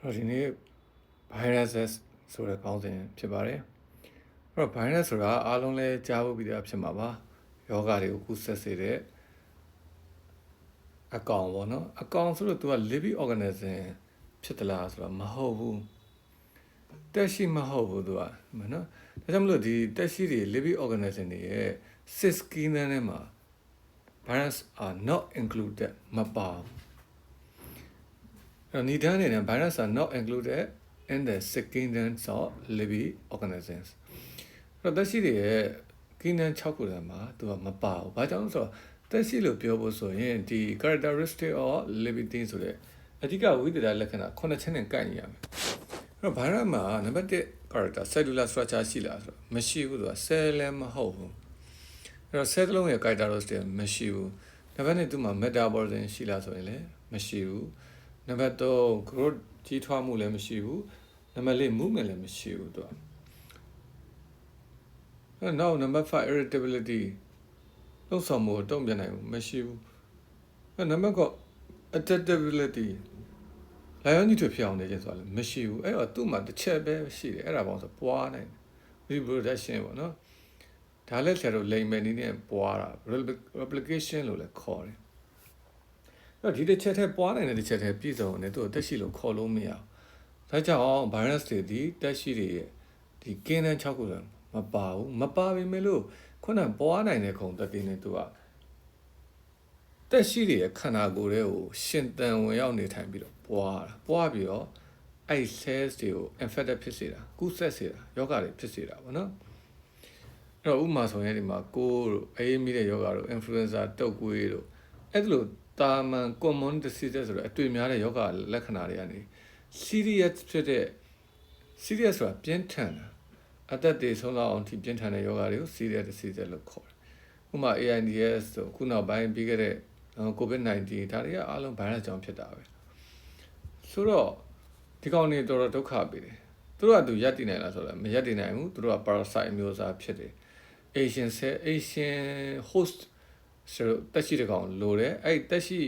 အဲ့တော့ဒီနေ့ viruses ဆိုတဲ့ခေါင်းစဉ်ဖြစ်ပါတယ်အဲ့တော့ virus ဆိုတာအားလုံးလည်းကြားဖို့ပြီးသားဖြစ်မှာပါယောဂတွေကိုကူးဆက်စေတဲ့အကောင်ပေါ့နော်အကောင်ဆိုလို့ तू က living organism ဖြစ်သလားဆိုတော့မဟုတ်ဘူးတက်ရှိမဟုတ်ဘူး तू ကမနော်ဒါကြောင့်မလို့ဒီတက်ရှိတွေ living organism တွေရဲ့ six kingdom ထဲမှာ virus are not included မပါဘူး အဲ့တော့ဒီတန်းနေနဲ့ virus are not included in the six kingdoms of living organisms အဲ့တော့တက်ရှိတွေရဲ့ kingdom 6ခုထဲမှာသူကမပါဘူးဘာကြောင့်လဲဆိုတော့တက်ရှိလို့ပြောဖို့ဆိုရင်ဒီ characteristic of living thing ဆိုတဲ့အဓိကဝိသေသလက္ခဏာ9ချက်နဲ့ကိုက်ညီရမယ်အဲ့တော့ virus မှာနံပါတ်1 character cellular structure ရှိလားဆိုတော့မရှိဘူးသူက cell လည်းမဟုတ်ဘူးအဲ့တော့ cell တစ်လုံးရဲ့ characteristic မရှိဘူးနံပါတ်2သူမှာ metabolism ရှိလားဆိုရင်လည်းမရှိဘူး နံပါတ်3 growth ကြီးထွားမှုလည်းမရှိဘူးနံပါတ်4 movement လည်းမရှိဘူးသူကအဲ့နောက်နံပါတ်5 irritability လုံးဆောင်မှုတုံ့ပြန်နိုင်ဘူးမရှိဘူးအဲ့နံပါတ်က adaptability လာရောကြီးထွေဖြစ်အောင်နေခြင်းဆိုတာလည်းမရှိဘူးအဲ့တော့သူ့မှာတစ်ချက်ပဲရှိတယ်အဲ့ဒါပေါင်းဆိုပွားနိုင်တယ် reproduction ပေါ့နော်ဒါလည်းဆရာတို့လိမ်မယ်နည်းနဲ့ပွားတာ replication လို့လည်းခေါ်တယ်အဲ့ တော့ဒီတစ်ချက်ထဲပွားနိုင်တဲ့တစ်ချက်ထဲပြည့်စုံတယ်သူ့ကိုတက်ရှိလို့ခေါ်လို့မရဘူးဒါကြောင့် virus တွေဒီတက်ရှိတွေရဲ့ဒီကင်းတဲ့6ခုလည်းမပါဘူးမပါပေမဲ့လို့ခုနပွားနိုင်တဲ့ခုံတက်တင်းနေသူကတက်ရှိတွေရဲ့ခန္ဓာကိုယ်တွေကိုရှင်သန်ဝင်ရောက်နေထိုင်ပြီးတော့ပွားတာပွားပြီးတော့အဲ့ cells တွေကို infected ဖြစ်စေတာကူးစက်စေတာယောဂတွေဖြစ်စေတာပေါ့နော်အဲ့တော့ဥမာဆိုရင်ဒီမှာကိုယ်တို့အေးမိတဲ့ယောဂတို့ influenza တုပ်ကွေးတို့အဲ့ဒါလို့ တာမန် common disease ဆိုတော့အတွေ့များတဲ့ယောဂလက္ခဏာတွေကနေ serious ဖြစ်တဲ့ serious ဆိုတာပြင်းထန်တာအသက်တွေဆုံးလောက်အောင်ထိပြင်းထန်တဲ့ယောဂတွေကို serious disease လို့ခေါ်တယ်ဥပမာ AIDS ဆိုခုနောက်ပိုင်းပြီးခဲ့တဲ့ COVID-19 ဒါတွေကအားလုံး virus ကြောင့်ဖြစ်တာပဲဆိုတော့ဒီကောင်တွေတော်တော်ဒုက္ခပေးတယ်သူတို့ကသူရက်တည်နိုင်လားဆိုတော့မရက်တည်နိုင်ဘူးသူတို့က parasite အမျိုးအစားဖြစ်တယ် Asian cell Asian host ဆိုတော့တက်ရှိတဲ့ကောင်လိုတယ်အဲ့တက်ရှိ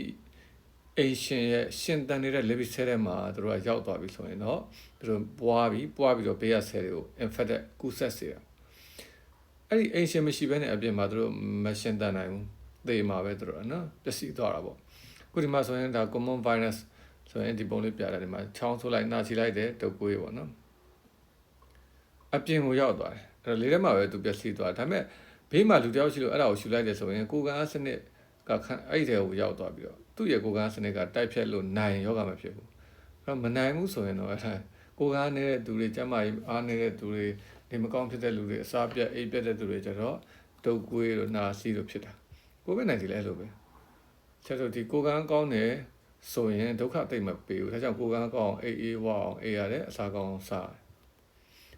Asian ရဲ့ရှင်တန်နေတဲ့ living cell ထဲမှာသူတို့ကရောက်သွားပြီဆိုရင်တော့သူတို့ပွားပြီးပွားပြီးတော့ဘေးရ cell တွေကို infected ကူးစက်စေတာအဲ့ဒီ Asian မရှိဘဲနဲ့အပြင်မှာသူတို့မရှင်တန်နိုင်ဘူးသေမှာပဲသူတို့နော်ပျက်စီးသွားတာပေါ့ခုဒီမှာဆိုရင်ဒါ common virus ဆိုရင်ဒီပုံလေးပြတာဒီမှာချောင်းဆိုးလိုက်နှာချီလိုက်တယ်တုပ်ကွေးပေါ့နော်အပြင်ကိုရောက်သွားတယ်အဲ့တော့လေးထဲမှာပဲသူပျက်စီးသွားဒါပေမဲ့ ဘေးမှာလူတယောက်ရှိလို့အဲ့ဒါကိုရှူလိုက်တယ်ဆိုရင်ကိုယ်ကစနစ်ကခန့်အဲ့ဒီထဲကိုရောက်သွားပြီးတော့သူ့ရဲ့ကိုယ်ကစနစ်ကတိုက်ဖြတ်လို့နိုင်ယောဂမဖြစ်ဘူးအဲ့တော့မနိုင်ဘူးဆိုရင်တော့အဲ့ဒါကိုယ်ကနေတဲ့သူတွေကျန်းမာရေးအားနေတဲ့သူတွေဒီမကောင်းဖြစ်တဲ့လူတွေအစာပြတ်အိပ်ပြတ်တဲ့သူတွေကျတော့တုပ်ကွေးတို့နှာစီးတို့ဖြစ်တာကိုဗစ် -19 လည်းအဲ့လိုပဲဆက်တော့ဒီကိုယ်ကကောင်းတယ်ဆိုရင်ဒုက္ခသိမ့်မပေးဘူးဒါကြောင့်ကိုယ်ကကောင်းအေးအေးဝအောင်အေးရတယ်အစာကောင်းစား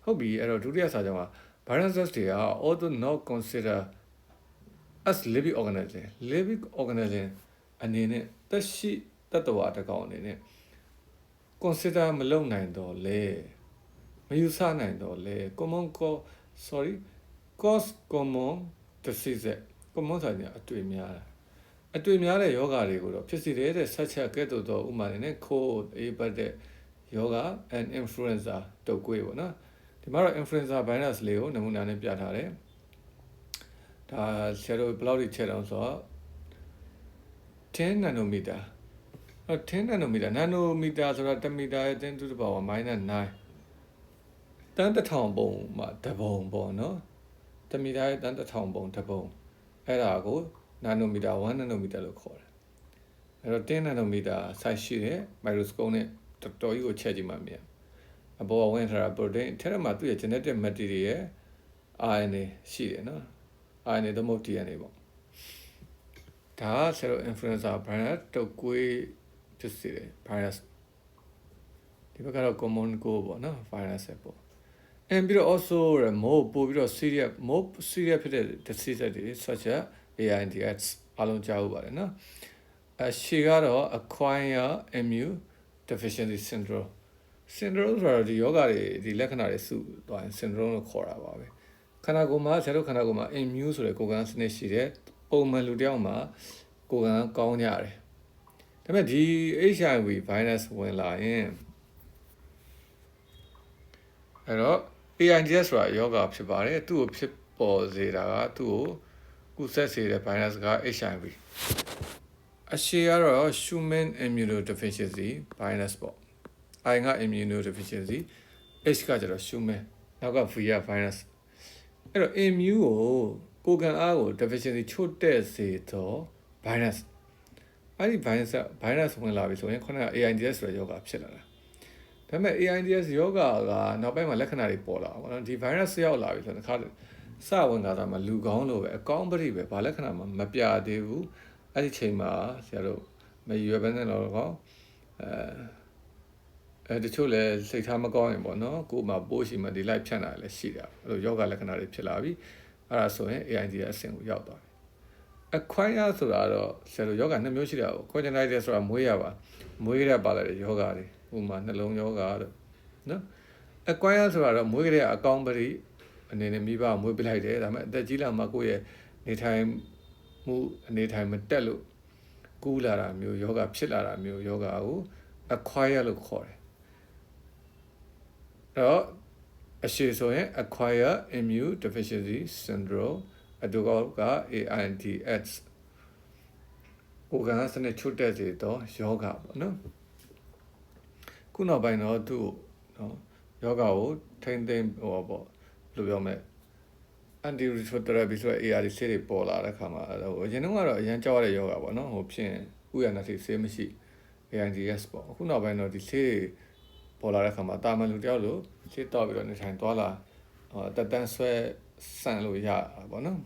ဟုတ်ပြီအဲ့တော့ဒုတိယစာကြောင်းက viruses တွေက although not consider as living organism living organism အနေနဲ့သက်ရှိတတ္တဝါတစ်ကောင်အနေနဲ့ consider မလုပ်နိုင်တော့လေမယူဆနိုင်တော့လေ common cause sorry cause common disease common ဆိုတာအတွေ့များတာအတွေ့များတဲ့ယောဂတွေကိုတော့ဖြစ်စီတဲ့ဆက်ချက်ကဲ့သို့သောဥမာတွေနဲ့ခိုးအေးပတ်တဲ့ယောဂ and influenza တုပ်ကွေးပေါ့နော် ဒီမှာတော့ influenza virus လေးကိုနမူနာနဲ့ပြထားတယ်ဒါဆရာတို့ဘယ်လောက်ထိချက်အောင်ဆိုတော့10 nanometer အဲ10 nanometer nanometer ဆိုတာ1 meter ရဲ့10 to the power -9 တန်းတစ်ထောင်ပုံမှာတပုံပေါ့နော်1 meter ရဲ့တန်းတစ်ထောင်ပုံတပုံအဲ့ဒါကို nanometer 1 nanometer လို့ခေါ်တယ်အဲ့တော့10 nanometer size ရှိတဲ့ microscope နဲ့တော်တော်ကြီးကိုချက်ကြည့်မှမြင် အပေါ်ဝင်ထားတာ protein ထဲမှာသူ့ရဲ့ genetic material ရဲ့ RNA ရှိတယ်နော် RNA သမုတ် DNA ပေါ့ဒါကဆယ်လို influenza virus တုပ်ကွေးဖြစ်စေတယ် virus ဒီဘက်ကတော့ common cold ပေါ့နော် virus ပေါ့အဲပြီးတော့ also ရမို့ပို့ပြီးတော့ serious မို့ serious ဖြစ်တဲ့ disease တွေ such as AIDS အားလုံးကြားဥပါတယ်နော်အရှိကတော့ acquire immune deficiency syndrome syndrome ဆိုတော့ဒီယောဂတွေဒီလက္ခဏာတွေစုသွားရင် syndrome လို့ခေါ်တာပါပဲခန္ဓာကိုယ်မှာဆရာတို့ခန္ဓာကိုယ်မှာ immune ဆိုတဲ့ကိုယ်ကန်းစနစ်ရှိတယ်ပုံမှန်လူတယောက်မှာကိုယ်ကန်းကောင်းကြတယ်ဒါပေမဲ့ဒီ HIV virus ဝင်လာရင်အဲ့တော့ AIDS ဆိုတာယောဂဖြစ်ပါတယ်သူ့ကိုဖြစ်ပေါ်စေတာကသူ့ကိုကုသစေတဲ့ virus က HIV အရှိကတော့ human immunodeficiency virus ပေါ့ I က immunodeficiency H ကကျတော့ human နောက်က V က virus အဲ့တော့ immune ကိုကိုယ်ခံအားကို deficiency ချို့တဲ့စေတော့ virus အဲ့ဒီ virus က virus ဝင်လာပြီဆိုရင်ခုနက AIDS ဆိုတဲ့ယောဂဖြစ်လာတာဒါပေမဲ့ AIDS ယောဂကနောက်ပိုင်းမှာလက္ခဏာတွေပေါ်လာပါတော့ဒီ virus ရောက်လာပြီဆိုတော့တစ်ခါစဝင်လာတာမှလူကောင်းလို့ပဲအကောင်းပရိပဲဘာလက္ခဏာမှမပြသေးဘူးအဲ့ဒီချိန်မှာဆရာတို့မရွယ်ဘဲနဲ့တော့ကောအဲ အဲတချို့လည်းစိတ်ထားမကောင်းရင်ပေါ့နော်ကိုယ်မှာပိုးရှိမှဒီလိုက်ဖြန့်တာလည်းရှိတာအဲ့လိုယောဂလက္ခဏာတွေဖြစ်လာပြီအဲ့ဒါဆိုရင် AIDS အဆင့်ကိုရောက်သွားပြီ acquire ဆိုတာတော့ဆရာတို့ယောဂနှစ်မျိုးရှိတာပေါ့ congenital ဆိုတာမွေးရပါမွေးရပါလာတဲ့ယောဂတွေဥပမာနှလုံးယောဂတို့နော် acquire ဆိုတာတော့မွေးကြတဲ့အကောင်းပရိအနေနဲ့မိဘမွေးပလိုက်တယ်ဒါပေမဲ့အသက်ကြီးလာမှကိုယ့်ရဲ့နေထိုင်မှုအနေထိုင်မတက်လို့ကူးလာတာမျိုးယောဂဖြစ်လာတာမျိုးယောဂကို acquire လို့ခေါ်တယ်အဲ့ တော့အရှိဆိုရင် acquire immune deficiency syndrome အတူကောက AIDS ကိုယ်ကစနစ်ချွတ်တဲ့စေတော့ယောဂပေါ့နော်ခုနောက်ပိုင်းတော့သူ့နော်ယောဂကိုထိမ့်သိမ့်ဟောပေါ့ဘယ်လိုပြောမလဲ anti retrotherapy ဆိုတဲ့ ARD ဆေးတွေပေါ်လာတဲ့ခါမှာဟိုအရင်တုန်းကတော့အရန်ကြောက်ရတဲ့ယောဂပေါ့နော်ဟိုဖြစ်ဥရနာတိဆေးမရှိ AIDS ပေါ့အခုနောက်ပိုင်းတော့ဒီဆေးတွေ ပေါ်လာတဲ့ခါမှာတာမန်လူတယောက်လို့ဆေးတော့ပြီးတော့နေထိုင်သွားလာဟောတက်တန်းဆွဲဆန်လို့ရတာပေါ့နော်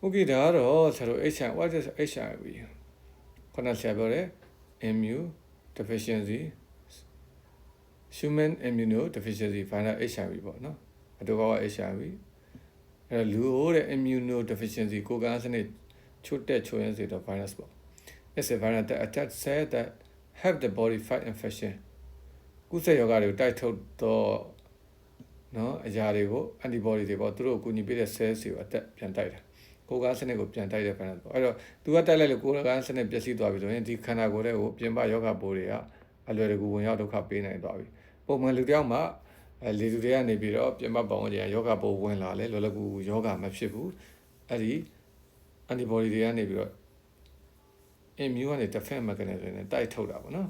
โอเคဒါကတော့ဆရာတို့ HIV what is HIV ခုနဆရာပြောတယ် immune deficiency human immunodeficiency virus HIV ပေါ့နော်အတူကော HIV အဲလူဟိုတဲ့ immunodeficiency ကိုယ်ကစနစ်ချွတ်တဲ့ချွတ်ရင်းစေတော့ virus ပေါ့ It's a virus that attacks cells that have the body fight infection ကုသယောဂတွေကိုတိုက်ထုတ်တော့နော်အရာတွေကို antibody တွေပေါ့သူတို့ကိုကူညီပေးတဲ့ cells တွေကိုအသက်ပြန်တိုက်တာကိုယ်ကားစနစ်ကိုပြန်တိုက်တဲ့ virus ပေါ့အဲ့တော့သူကတိုက်လိုက်လို့ကိုယ်ကားစနစ်ပျက်စီးသွားပြီဆိုရင်ဒီခန္ဓာကိုယ်ရဲ့ကိုပြင်ပယောဂပိုးတွေကအလွယ်တကူဝင်ရောက်ဒုက္ခပေးနိုင်သွားပြီပုံမှန်လူတယောက်မှာ အဲလေသူတွေကနေပြီးတော့ပြင်ပပေါင်းကြရယောဂပိုးဝင်လာလဲလောလောကူယောဂမဖြစ်ဘူးအဲ့ဒီ antibody တွေကနေပြီးတော့ immune ကနေ defense mechanism နဲ့တိုက်ထုတ်တာပေါ့နော်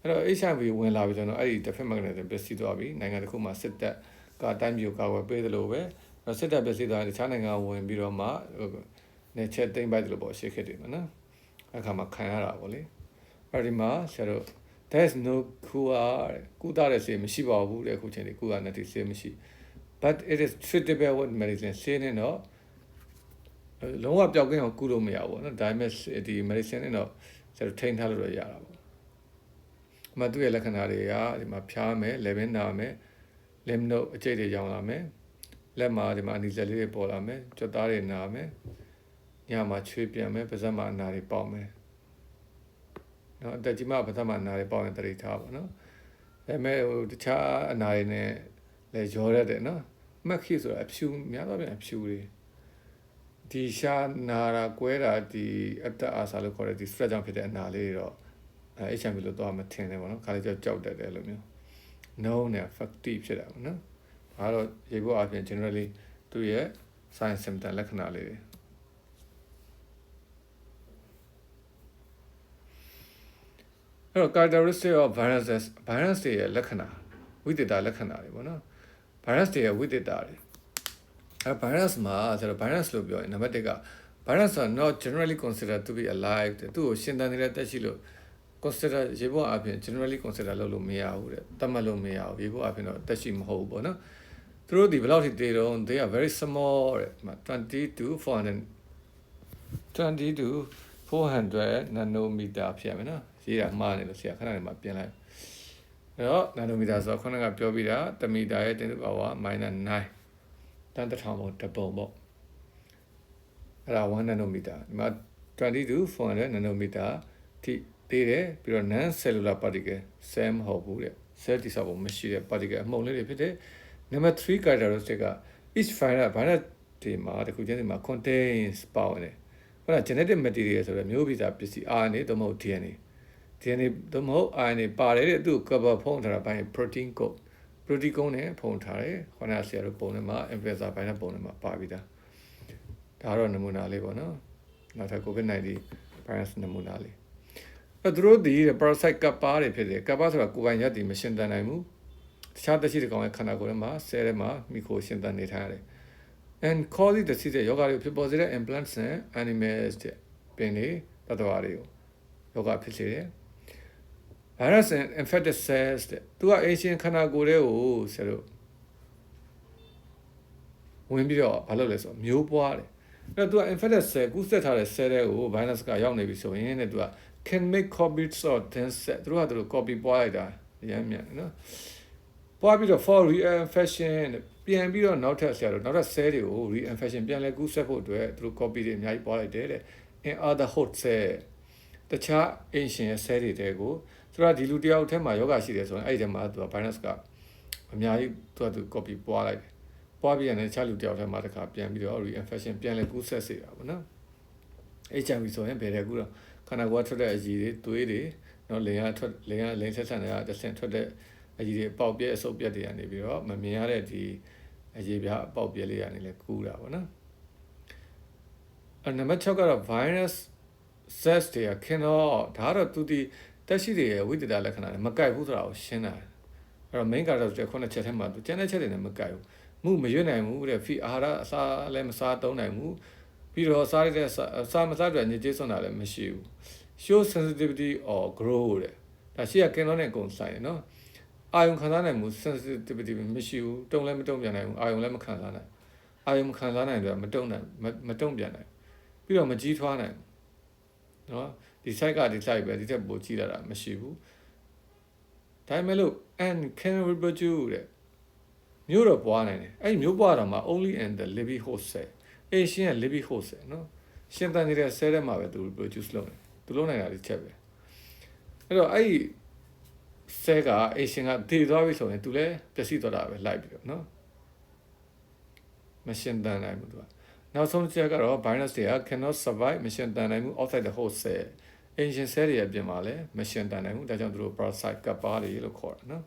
အဲ့တော့ HIV ဝင်လာပြီဆိုတော့အဲ့ဒီ defense mechanism ပျက်စီးသွားပြီနိုင်ငံတစ်ခုမှာစစ်တပ်ကတိုင်းပြည်ကိုကာကွယ်ပေးသလိုပဲစစ်တပ်ပျက်စီးသွားရင်တခြားနိုင်ငံဝင်ပြီးတော့မှနေချက်သိမ့်ပိုက်တယ်လို့ပေါ့ရှေ့ခေတ်တွေမှာနော်အခါမှာခံရတာပေါ့လေအဲ့ဒီမှာဆရာတို့ there's no cure ကုသတဲ့ဆေးမရှိပါဘူးတဲ့အခုချိန်ဒီကုသတဲ့ဆေးမရှိ but it is treatable with medicine ဆေးနဲ့တော့လုံးဝပျောက်ကင်းအောင်ကုလို့မရဘူးပေါ့နော်ဒါပေမဲ့ဒီ medicine နဲ့တော့ဆရာတို့ထိန်းထားလို့ရရတာပေါ့အမှသူ့ရဲ့လက္ခဏာတွေကဒီမှာဖျားမယ် level နာမယ် lymph node အကျိတ်တွေရောင်လာမယ်လက်မှာဒီမှာအနီဆက်လေးတွေပေါ်လာမယ်ကြွသားတွေနာမယ်ညမှာချွေးပြန်မယ်ပါးစပ်မှာအနာတွေပေါက်မယ် နော်အတက်ကြီးမှပါးစပ်မှာအနာတွေပေါက်ရင်တရိထားပါနော်ဒါပေမဲ့ဟိုတခြားအနာတွေနဲ့လည်းရောရတယ်နော်မက်ခိဆိုတာအဖြူများတော့ပြန်အဖြူတွေဒီရှာနာတာကွဲတာဒီအတက်အာစာလို့ခေါ်တဲ့ဒီ stress ကြောင့်ဖြစ်တဲ့အနာလေးတွေတော့အဲ HMB လို့တော့မထင်နဲ့ပေါ့နော်ခါလေးကြောက်ကြောက်တတ်တယ်လို့မျိုး no နဲ့ factive ဖြစ်တာပေါ့နော်ဒါတော့ရေဖို့အပြင် generally သူ့ရဲ့ sign symptom လက္ခဏာလေးတွေ အဲ့တော့ characteristic of viruses virus တွေရဲ့လက္ခဏာဝိသေသလက္ခဏာတွေပေါ့နော် virus တွေရဲ့ဝိသေသတွေအဲ virus မှာဆိုတော့ virus လို့ပြောရင်နံပါတ်1က virus are not generally considered to be alive တဲ့သူ့ကိုရှင်သန်နေတဲ့တက်ရှိလို့ consider ရေပေါ်အပြင် generally consider လုပ်လို့မရဘူးတဲ့တတ်မှတ်လို့မရဘူးရေပေါ်အပြင်တော့တက်ရှိမဟုတ်ဘူးပေါ့နော်သူတို့ဒီဘယ်လောက်ထိတည်တော့ they are very small တဲ့20 to 400 20 to 400 nanometer ဖြစ်ရမယ်နော် ရေးတာမှားနေလို့ဆရာခဏနေမှာပြင်လိုက်အဲ့တော့ nanometer ဆိုတော့ခုနကပြောပြီးတာ1မီတာရဲ့10 to the power -9 တန်တထောင်ပုံတပုံပေါ့အဲ့ဒါ1 nanometer ဒီမှာ20 to 400 nanometer ထိသေးတယ်ပြီးတော့ non cellular particle cell မဟုတ်ဘူးတဲ့ cell တိစောက်ပုံမရှိတဲ့ particle အမှုန်လေးတွေဖြစ်တဲ့ number 3 characteristic က each virus virus တွေမှာတစ်ခုချင်းတွေမှာ contains ပါဝင်တယ်ဟုတ်လား genetic material ဆိုတော့မျိုးဗီဇပစ္စည်း RNA သို့မဟုတ် DNA DNA သို့မဟုတ် RNA ပါတယ်တဲ့သူ့ cover ဖုံးထားတာပိုင်း protein code protein code နဲ့ဖုံးထားတယ်ခေါင်းဆရာတို့ပုံထဲမှာ influenza ပိုင်းနဲ့ပုံထဲမှာပါပြီးသားဒါတော့နမူနာလေးပေါ့နော်နောက်ထပ် covid-19 virus နမူနာလေးအဲ့သူတို့ဒီ parasite ကပ်ပါတွေဖြစ်တယ်ကပ်ပါဆိုတာကိုယ်ပိုင်ရက်တည်မရှင်းတန်နိုင်ဘူးတခြားသက်ရှိတစ်ကောင်ရဲ့ခန္ဓာကိုယ်ထဲမှာဆဲထဲမှာမိခိုရှင်းတန်နေထားရတယ် and cause the disease ယောဂတွေဖြစ်ပေါ်စေတဲ့ implants နဲ့ animals တဲ့ပင်တွေတတဝါတွေကိုယောဂဖြစ်စေတယ် virus and infected cells တဲ့သူက Asian ခန္ဓာကိုယ်တွေကိုဆရာတို့ဝင်ပြီးတော့ဘာလုပ်လဲဆိုတော့မျိုးပွားတယ်အဲ့တော့သူက infected cell ကူးစက်ထားတဲ့ cell တွေကို virus ကရောက်နေပြီဆိုရင်တဲ့သူက can make copies of this set သူတို့ကသူတို့ copy ပွားလိုက်တာရမ်းမြန်နော်ပွားပြီးတော့ for reinfection တဲ့ပြန်ပြီးတော့နောက်ထပ်ဆရာတို့နောက်ထပ် cell တွေကို reinfection ပြန်လဲကူးစက်ဖို့အတွက်သူတို့ copy တွေအများကြီးပွားလိုက်တယ်တဲ့ in other host cell တခြား ancient ရဲ့ cell တွေတဲကိုဆိုတော့ဒီလူတယောက်ထဲမှာယောဂရှိတယ်ဆိုရင်အဲ့ဒီထဲမှာသူက virus ကအများကြီးသူကသူ copy ပွားလိုက်တယ်ပွားပြီးရင်တခြားလူတယောက်ထဲမှာတခါပြန်ပြီးတော့ reinfection ပြန်လဲကူးစက်စေတာပေါ့နော် HIV ဆိုရင်ဘယ်တဲ့ကူတော့ခန္ဓာကိုယ်ထွက်တဲ့အရည်တွေသွေးတွေနော်လင်ရထွက်လင်ရလင်ဆက်ဆန်တွေကတဆင်ထွက်တဲ့အရည်တွေအပေါက်ပြက်အဆုပ်ပြက်တွေကနေပြီးတော့မမြင်ရတဲ့ဒီအရည်ပြအပေါက်ပြက်လေးကနေလည်းကူးတာပေါ့နော်အနံပါတ်6ကတော့ virus cells တွေကခင်တော့ဒါကတော့သူဒီတက်ရှိတွေရဲ့ဝိတ္တလက္ခဏာနဲ့မကိုက်ဘူးဆိုတာကိုရှင်းတာအဲ့တော့ main character တွေခုနှစ်ချက်ထဲမှာသူကျန်တဲ့ချက်တွေနဲ့မကိုက်ဘူးမှုမရွတ်နိုင်ဘူးတဲ့ feed အာဟာရအစာလည်းမစားသုံးနိုင်ဘူးပြီးတော့စားရတဲ့စားမစားတဲ့ညစ်ကြေးစွန့်တာလည်းမရှိဘူး show sensitivity or grow တဲ့ဒါရှိရကင်တော့နဲ့အကုန်ဆိုင်နော်အာယုံခံစားနိုင်မှု sensitivity မရှိဘူးတုံလည်းမတုံပြန်နိုင်ဘူးအာယုံလည်းမခံစားနိုင်အာယုံမခံစားနိုင်တော့မတုံနိုင်မတုံပြန်နိုင်ပြီးတော့မကြီးထွားနိုင် နော်ဒီ site ကဒီ site ပဲဒီတက်ပိုကြီးလာတာမရှိဘူးဒါပေမဲ့လို့ and can reproduce တဲ့မျိုးတော့ပွားနိုင်တယ်အဲ့ဒီမျိုးပွားတာမှာ only in the living host cell အေရှင်ရဲ့ living host cell နော်ရှင်တန်နေတဲ့ cell ထဲမှာပဲသူ reproduce လုပ်တယ်သူလုံးနိုင်တာဒီချက်ပဲအဲ့တော့အဲ့ဒီဆဲကအေရှင်ကတည်သွားပြီဆိုရင်သူလည်းပျက်စီးသွားတာပဲလိုက်ပြီးတော့နော်မရှင်တန်နိုင်ဘူးသူက နောက်ဆုံးချက်ကတော့ virus တွေက cannot survive မရှင်တန်နိုင်ဘူး outside the host cell ancient cell တွေအပြင်မှာလည်းမရှင်တန်နိုင်ဘူးဒါကြောင့်သူတို့ parasite ကပ်ပါတွေလို့ခေါ်တာနော်